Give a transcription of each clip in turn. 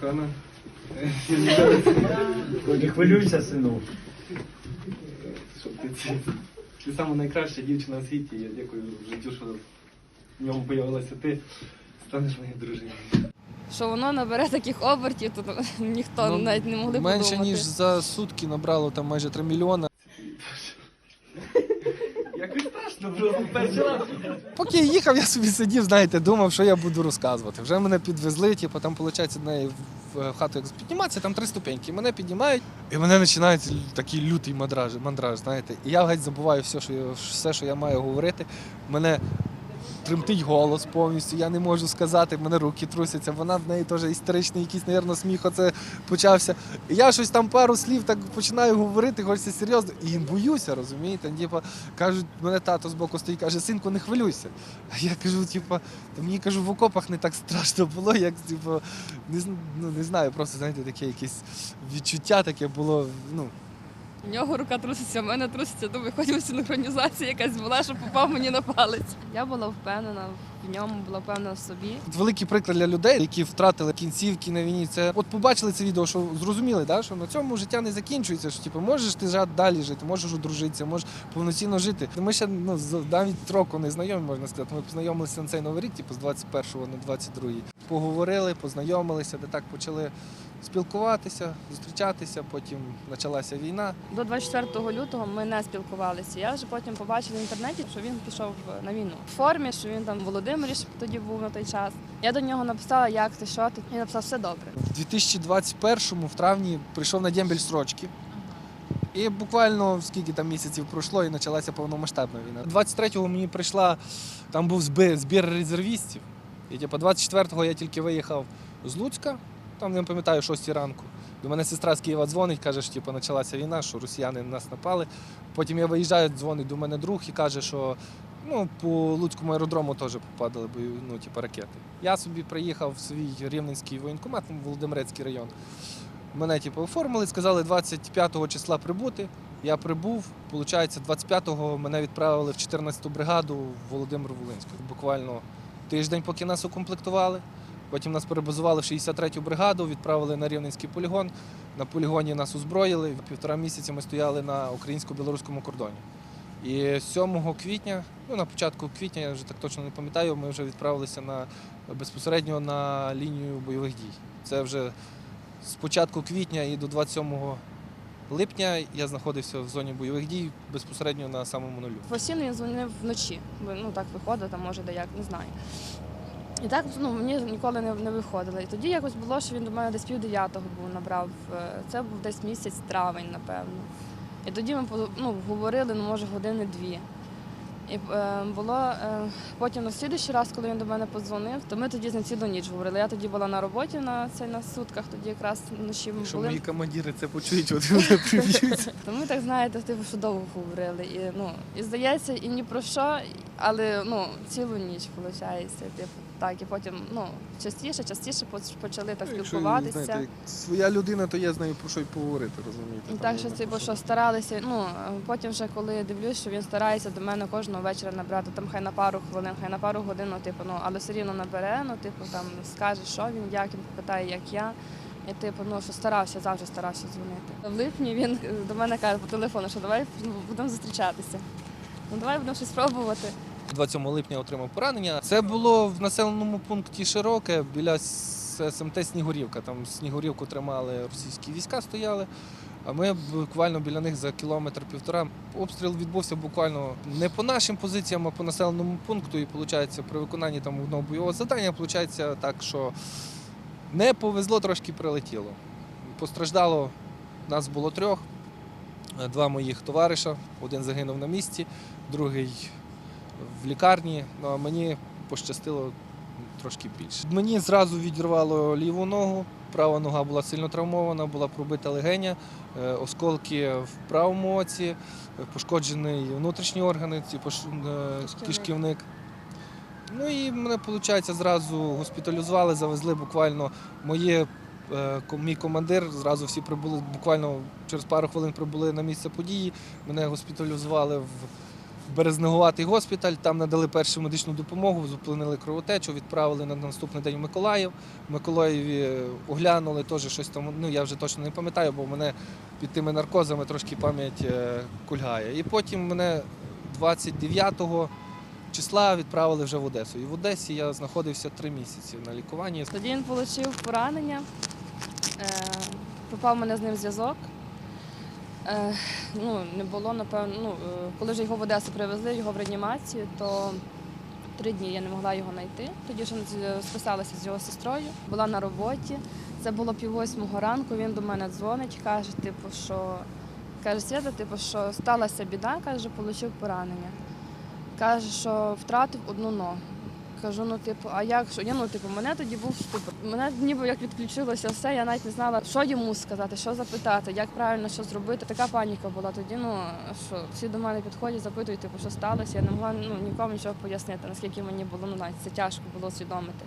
Кохана. Не хвилюйся, сину. Ти це? Ти сама найкраща дівчина у світі. Я дякую життю, що в ньому появилася ти. Станеш моєю дружиною. Що воно набере таких обертів, то ніхто Ну, навіть не могли Менше подумати. ніж за сутки набрало там майже 3 мільйони. Якось страшно просто перший раз. Поки я їхав, я собі сидів, знаєте, думав, що я буду розказувати. Вже мене підвезли, типу, там, виходить, неї в хату як підніматися, там три ступеньки. Мене піднімають, і мене починається такий лютий мандраж, мандраж, знаєте. І я геть забуваю все, що я, все, що я маю говорити. Мене тремтить голос повністю, я не можу сказати, в мене руки трусяться. Вона в неї теж істеричний, якийсь, мабуть, сміх оце почався. Я щось там пару слів так починаю говорити, хочеться серйозно. І боюся, розумієте? Типа, кажуть, мене тато з боку стоїть, каже, синку, не хвилюйся. А я кажу, типа, мені кажу, в окопах не так страшно було, як типу, не, ну, не знаю, просто знаєте, таке якесь відчуття таке було. Ну, В нього рука труситься, в мене труситься, думаю, ходимо синхронізація якась була, що попав мені на палець. Я була впевнена в ньому, була впевнена в собі. великий приклад для людей, які втратили кінцівки на війні. Це от побачили це відео, що зрозуміли, да, що на цьому життя не закінчується. Що типу, можеш ти жа- далі жити, можеш одружитися, можеш повноцінно жити. Ми ще ну навіть року не знайомі, можна сказати. Ми познайомилися на цей новий рік, типу з 21-го на 22-й. Поговорили, познайомилися, де так почали спілкуватися, зустрічатися. Потім почалася війна. До 24 лютого ми не спілкувалися. Я вже потім побачила в інтернеті, що він пішов на війну в формі, що він там в Володимирі тоді був на той час. Я до нього написала, як ти, що ти. Він написав, все добре. В 2021-му в травні прийшов на дембель строчки. І буквально скільки там місяців пройшло і почалася повномасштабна війна. 23-го мені прийшла, там був збір, збір резервістів. І типу, 24-го я тільки виїхав з Луцька, там не пам'ятаю, 6 ранку. До мене сестра з Києва дзвонить, каже, що типу, почалася війна, що росіяни на нас напали. Потім я виїжджаю, дзвонить до мене друг і каже, що ну, по Луцькому аеродрому теж попадали ну, типу, ракети. Я собі приїхав в свій рівненський воєнкомат, ну, Володимирецький район. Мене типу, оформили, сказали 25 числа прибути. Я прибув. Получається, 25-го мене відправили в 14-ту бригаду в Володимир Волинську. Буквально тиждень, поки нас укомплектували. Потім нас перебазували в 63-ю бригаду, відправили на Рівненський полігон. На полігоні нас озброїли. Півтора місяці ми стояли на українсько-білоруському кордоні. І 7 квітня, ну на початку квітня, я вже так точно не пам'ятаю, ми вже відправилися на безпосередньо на лінію бойових дій. Це вже з початку квітня і до 27 липня я знаходився в зоні бойових дій безпосередньо на самому нулю. Постійно він дзвонив вночі, ну так виходить, там може де як, не знаю. І так ну, мені ніколи не, не виходило. І тоді якось було, що він до мене десь пів дев'ятого був набрав. Е, Це був десь місяць травень, напевно. І тоді ми ну, говорили, ну, може, години-дві. І е, було е, потім на слідуючий раз, коли він до мене подзвонив, то ми тоді на цілу ніч говорили. Я тоді була на роботі на цей на сутках, тоді якраз вночі ми Якщо були. мої командири це почують, от вони приб'ються. То ми так знаєте, типу, що довго говорили. І, ну, і здається, і ні про що, але ну, цілу ніч виходить. Типу, так, і потім ну, частіше, частіше почали так Якщо, спілкуватися. знаєте, як своя людина, то є з нею про що й поговорити, розумієте? І Там так, що про типу, що старалися. Ну потім, вже коли дивлюсь, що він старається до мене кожного вечора набрати, там хай на пару хвилин, хай на пару годин, ну, типу, ну, але все рівно набере, ну, типу, там скаже, що він, як він питає, як я. І типу, ну що старався, завжди старався дзвонити. В липні він е, до мене каже по телефону, що давай ну, будемо зустрічатися. Ну давай будемо щось пробувати. 27 липня отримав поранення. Це було в населеному пункті Широке біля СМТ Снігурівка. Там Снігурівку тримали російські війська, стояли. А ми буквально біля них за кілометр-півтора. Обстріл відбувся буквально не по нашим позиціям, а по населеному пункту. І виходить, при виконанні там одного бойового завдання, виходить так, що не повезло, трошки прилетіло. Постраждало нас було трьох. Два моїх товариша. Один загинув на місці, другий в лікарні, ну а мені пощастило трошки більше. Мені зразу відірвало ліву ногу, права нога була сильно травмована, була пробита легеня, е, осколки в правому оці, е, пошкоджений внутрішні органи, ці пош- е, Кишківник. Ну і мене, виходить, зразу госпіталізували, завезли буквально моє. Мій командир зразу всі прибули, буквально через пару хвилин прибули на місце події. Мене госпіталізували в Березнегуватий госпіталь, там надали першу медичну допомогу, зупинили кровотечу, відправили на наступний день в Миколаїв. В Миколаєві е, оглянули теж щось там. Ну я вже точно не пам'ятаю, бо мене під тими наркозами трошки пам'ять е, кульгає. І потім мене 29 числа відправили вже в Одесу. І в Одесі я знаходився три місяці на лікуванні. Тоді він отримав поранення, е, пропав у мене з ним зв'язок. Е, ну, не було, напевно, ну, е, коли вже його в Одесу привезли, його в реанімацію, то три дні я не могла його знайти. Тоді вже з- списалася з його сестрою, була на роботі. Це було пів восьмого ранку, він до мене дзвонить, каже, типу, що каже, Свята, типу, що сталася біда, каже, отримав поранення. Каже, що втратив одну ногу. Кажу, ну типу, а як що? Я ну типу, мене тоді був ступор. Мене ніби як відключилося все. Я навіть не знала, що йому сказати, що запитати, як правильно що зробити. Така паніка була тоді. Ну що всі до мене підходять, запитують, типу, що сталося. Я не могла ну, нікому нічого пояснити, наскільки мені було ну навіть це тяжко було усвідомити.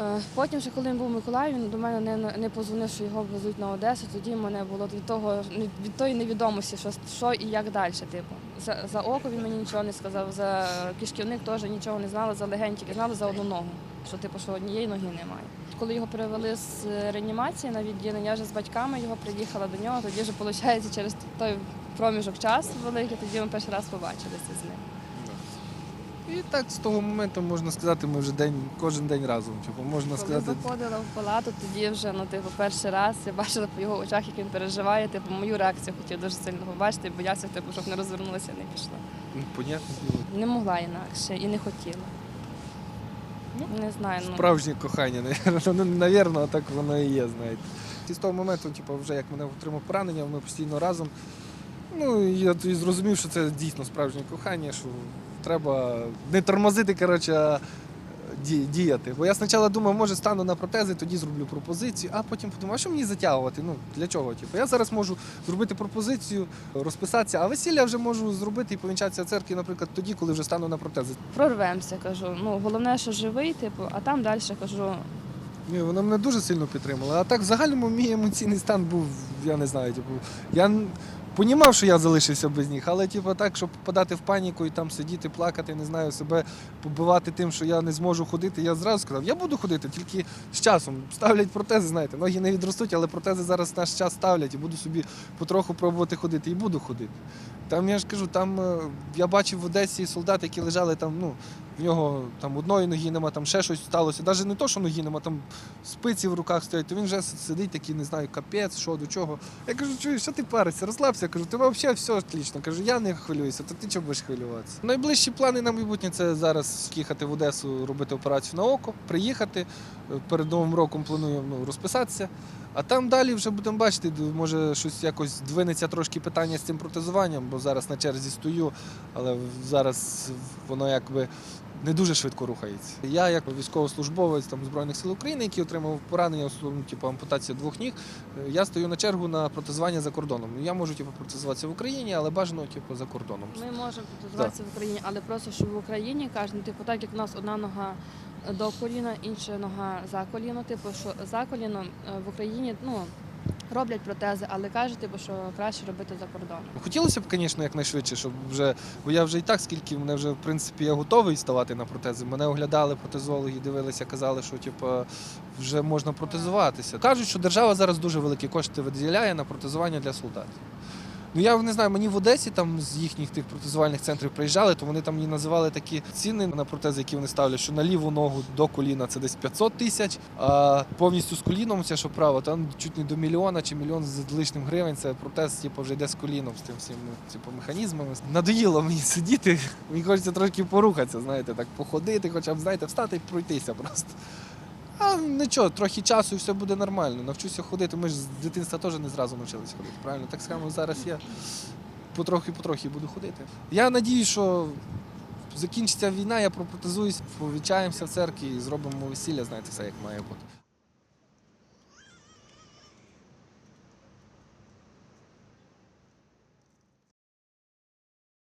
Е, Потім, ще коли він був в Миколаєві, він до мене не, не позвонив, що його везуть на Одесу. Тоді мене було від того від тої невідомості, що, що і як далі. Типу. За, за око він мені нічого не сказав, за кишківник теж нічого не знали, за легень тільки знали за одну ногу, що типу, що однієї ноги немає. Коли його перевели з реанімації на відділення, я вже з батьками його приїхала до нього, тоді вже виходить через той проміжок часу великий, тоді ми перший раз побачилися з ним. І так з того моменту можна сказати, ми вже день кожен день разом. Типу, можна Коли сказати, заходила в палату, тоді вже ну, типу, перший раз я бачила по його очах, як він переживає. Типу, мою реакцію хотів дуже сильно побачити, боявся, типу, щоб не розвернулася і не пішла. ну, понятне діло. Не могла інакше і не хотіла. Не знаю, ну Справжнє кохання, навірно, ну, навірно, так воно і є, знаєте. І з того моменту, типу, вже як мене отримав поранення, ми постійно разом. Ну, і я тоді зрозумів, що це дійсно справжнє кохання, що треба не тормозити, коротше, діяти. Бо я спочатку думав, може стану на протези, тоді зроблю пропозицію, а потім подумав, а що мені затягувати? Ну, для чого? Типу, я зараз можу зробити пропозицію, розписатися, а весілля вже можу зробити і повінчатися в церкві, наприклад, тоді, коли вже стану на протези. прорвемося, кажу. Ну головне, що живий, типу, а там далі кажу. Ні, вона мене дуже сильно підтримала. А так в загальному мій емоційний стан був, я не знаю, типу, я понімав, що я залишився без них, але типу, так, щоб подати в паніку і там сидіти, плакати, не знаю, себе побивати тим, що я не зможу ходити. Я зразу сказав, я буду ходити, тільки з часом. Ставлять протези, знаєте, ноги не відростуть, але протези зараз наш час ставлять і буду собі потроху пробувати ходити. І буду ходити. Там я ж кажу, там е, я бачив в Одесі солдат, які лежали там, ну, в нього там одної ноги нема, там ще щось сталося. Навіть не то, що ноги нема, там спиці в руках стоять, то він вже сидить такий, не знаю, капець, що до чого. Я кажу, чуєш, що ти паришся, розслабся. Кажу, ти взагалі все отлично. Кажу, я не хвилююся, то ти чого будеш хвилюватися? Найближчі плани на майбутнє це зараз їхати в Одесу, робити операцію на око, приїхати. Перед Новим роком планую ну, розписатися. А там далі вже будемо бачити, може щось якось двинеться трошки питання з цим протезуванням, бо зараз на черзі стою, але зараз воно якби не дуже швидко рухається. Я, як військовослужбовець там Збройних сил України, який отримав поранення, ну, типу ампутація двох ніг, е, я стою на чергу на протезування за кордоном. Я можу типу, протезуватися в Україні, але бажано типу, за кордоном. Ми можемо протезуватися в Україні, але просто що в Україні кажуть, ну, типу, так як у нас одна нога до коліна, інша нога за коліно, типу, що за коліно е, в Україні ну, роблять протези, але кажуть, типу, що краще робити за кордоном. Хотілося б, звісно, якнайшвидше, щоб вже, бо я вже і так скільки мене вже в принципі я готовий ставати на протези. Мене оглядали протезологи, дивилися, казали, що типу, вже можна протезуватися. Кажуть, що держава зараз дуже великі кошти виділяє на протезування для солдатів. Ну я не знаю, мені в Одесі там з їхніх тих протезувальних центрів приїжджали, то вони там мені називали такі ціни на протези, які вони ставлять, що на ліву ногу до коліна це десь 500 тисяч, а повністю з коліном, це що право, там чуть не до мільйона чи мільйон з лишнім гривень. Це протез, типу, вже йде з коліном з тим всім типу, механізмами. Надоїло мені сидіти. Мені хочеться трошки порухатися, знаєте, так походити, хоча б знаєте, встати і пройтися просто. А нічого, трохи часу і все буде нормально. Навчуся ходити. Ми ж з дитинства теж не зразу навчилися ходити. Правильно? Так само зараз я потрохи-потрохи буду ходити. Я надію, що закінчиться війна, я протезуюсь, повічаємося в церкві і зробимо весілля, знаєте, все як має бути.